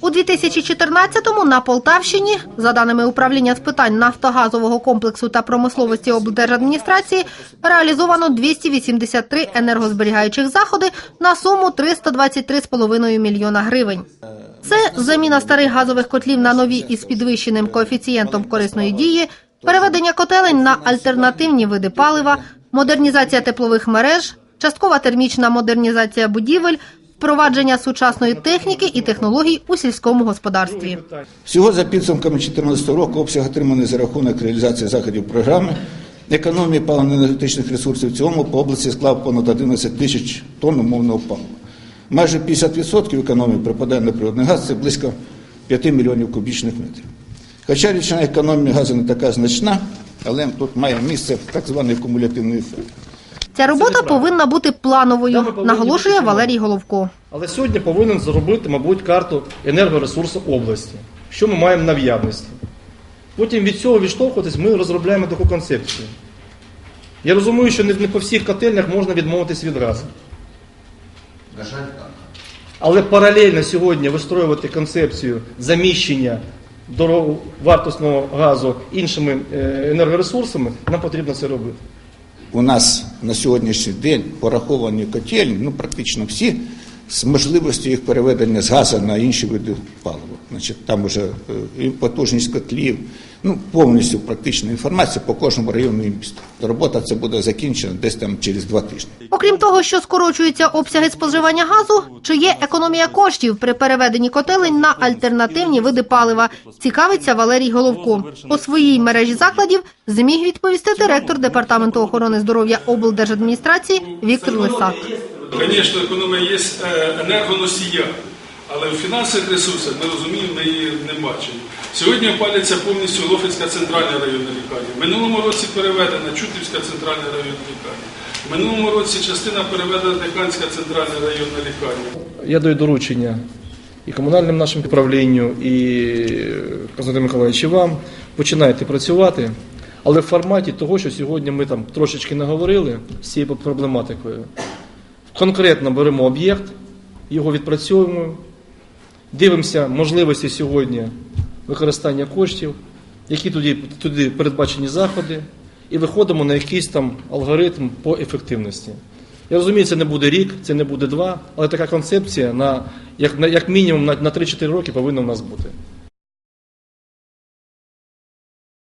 У 2014-му на Полтавщині, за даними управління з питань нафтогазового комплексу та промисловості облдержадміністрації, реалізовано 283 енергозберігаючих заходи на суму 323,5 мільйона гривень. Це заміна старих газових котлів на нові із підвищеним коефіцієнтом корисної дії, переведення котелень на альтернативні види палива, модернізація теплових мереж, часткова термічна модернізація будівель, впровадження сучасної техніки і технологій у сільському господарстві. Всього за підсумками 2014 року обсяг отриманий за рахунок реалізації заходів програми економії паливно-енергетичних ресурсів в цілому по області склав понад 11 тисяч тонн умовного палива. Майже 50% економії припадає на природний газ, це близько 5 мільйонів кубічних метрів. Хоча річна економія газу не така значна, але тут має місце так званий кумулятивний ефект. Ця робота повинна бути плановою, наголошує Валерій Головко. Але сьогодні повинен зробити, мабуть, карту енергоресурсу області, що ми маємо на в'явності. Потім від цього відштовхуватись, ми розробляємо таку концепцію. Я розумію, що не по всіх котельнях можна відмовитись від газу. Але паралельно сьогодні вистроювати концепцію заміщення дороговартісного газу іншими е, енергоресурсами, нам потрібно це робити. У нас на сьогоднішній день пораховані котельні, ну практично всі, з можливістю їх переведення з газу на інші види палива. Значить, там вже е, і потужність котлів, ну повністю практична інформація по кожному району і місту. Робота це буде закінчена десь там через два тижні. Окрім того, що скорочуються обсяги споживання газу, чи є економія коштів при переведенні котелень на альтернативні види палива, цікавиться Валерій Головко. У своїй мережі закладів зміг відповісти директор департаменту охорони здоров'я облдержадміністрації Віктор Лисак. Звісно, економія є енергоносія, але в фінансових ресурсах ми розуміємо, ми її не бачимо. Сьогодні опалюється повністю Лофицька центральна районна лікарня. В минулому році переведена Чутівська центральна районна лікарня. В минулому році частина переведена Диканська центральна районна лікарня. Я даю доручення і комунальним нашим управлінню, і Константин Миколаївич, і вам. Починайте працювати, але в форматі того, що сьогодні ми там трошечки наговорили з цією проблематикою. Конкретно беремо об'єкт, його відпрацьовуємо, дивимося можливості сьогодні використання коштів, які туди, туди передбачені заходи, і виходимо на якийсь там алгоритм по ефективності. Я розумію, це не буде рік, це не буде два, але така концепція на як, на, як мінімум на, на 3-4 роки повинна в нас бути.